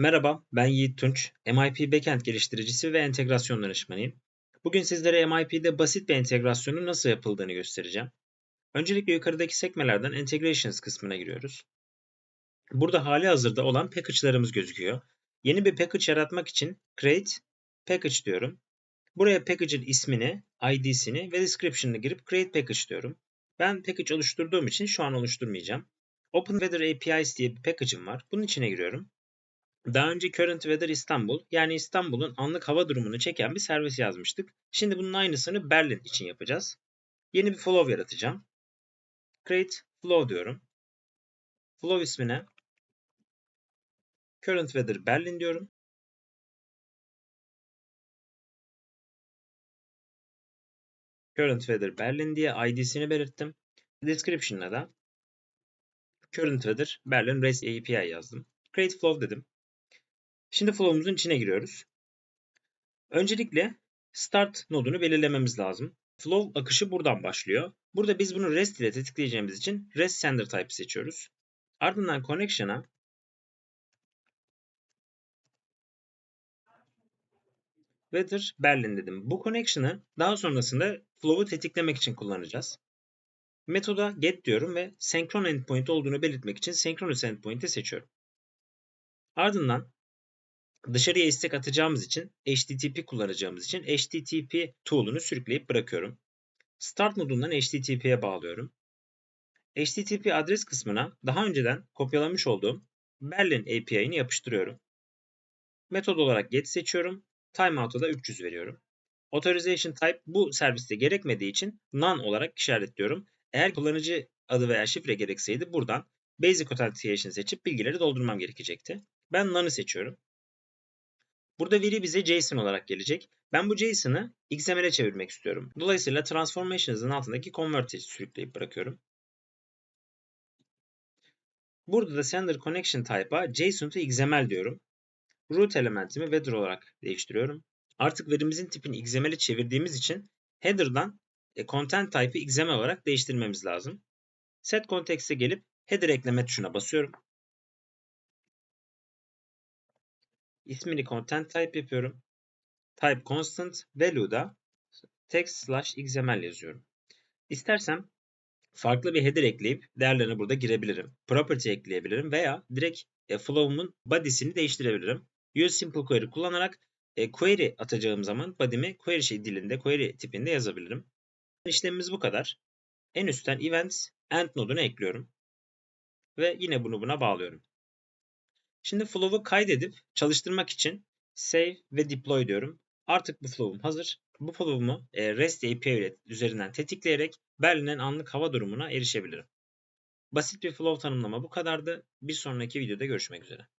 Merhaba, ben Yiğit Tunç, MIP Backend geliştiricisi ve entegrasyon danışmanıyım. Bugün sizlere MIP'de basit bir entegrasyonun nasıl yapıldığını göstereceğim. Öncelikle yukarıdaki sekmelerden Integrations kısmına giriyoruz. Burada hali hazırda olan package'larımız gözüküyor. Yeni bir package yaratmak için Create Package diyorum. Buraya package'ın ismini, ID'sini ve description'ını girip Create Package diyorum. Ben package oluşturduğum için şu an oluşturmayacağım. Open Weather APIs diye bir package'ım var. Bunun içine giriyorum. Daha önce Current Weather İstanbul yani İstanbul'un anlık hava durumunu çeken bir servis yazmıştık. Şimdi bunun aynısını Berlin için yapacağız. Yeni bir flow yaratacağım. Create flow diyorum. Flow ismine Current Weather Berlin diyorum. Current Weather Berlin diye ID'sini belirttim. Description'ına da Current Weather Berlin REST API yazdım. Create Flow dedim. Şimdi flow'umuzun içine giriyoruz. Öncelikle start nodunu belirlememiz lazım. Flow akışı buradan başlıyor. Burada biz bunu REST ile tetikleyeceğimiz için REST Sender Type seçiyoruz. Ardından Connection'a Weather Berlin dedim. Bu connection'ı daha sonrasında flow'u tetiklemek için kullanacağız. Metoda get diyorum ve senkron endpoint olduğunu belirtmek için synchronous endpoint'i seçiyorum. Ardından Dışarıya istek atacağımız için HTTP kullanacağımız için HTTP tool'unu sürükleyip bırakıyorum. Start modundan HTTP'ye bağlıyorum. HTTP adres kısmına daha önceden kopyalamış olduğum Berlin API'ni yapıştırıyorum. Metod olarak get seçiyorum. Timeout'a da 300 veriyorum. Authorization type bu serviste gerekmediği için none olarak işaretliyorum. Eğer kullanıcı adı veya şifre gerekseydi buradan Basic Authentication seçip bilgileri doldurmam gerekecekti. Ben none'ı seçiyorum. Burada veri bize JSON olarak gelecek. Ben bu JSON'ı XML'e çevirmek istiyorum. Dolayısıyla Transformations'ın altındaki Convert'i sürükleyip bırakıyorum. Burada da Sender Connection Type'a JSON to XML diyorum. Root elementimi Weather olarak değiştiriyorum. Artık verimizin tipini XML'e çevirdiğimiz için header'dan e, content type'ı XML olarak değiştirmemiz lazım. Set context'e gelip header ekleme tuşuna basıyorum. İsmini content type yapıyorum. Type constant value'da text slash xml yazıyorum. İstersem farklı bir header ekleyip değerlerini burada girebilirim. Property ekleyebilirim veya direkt e, flow'umun body'sini değiştirebilirim. Use simple query kullanarak e, query atacağım zaman body'mi query şey dilinde, query tipinde yazabilirim. İşlemimiz bu kadar. En üstten events end nodunu ekliyorum. Ve yine bunu buna bağlıyorum. Şimdi flow'u kaydedip çalıştırmak için save ve deploy diyorum. Artık bu flow'um hazır. Bu flow'umu e, REST API üzerinden tetikleyerek Berlin'in anlık hava durumuna erişebilirim. Basit bir flow tanımlama bu kadardı. Bir sonraki videoda görüşmek üzere.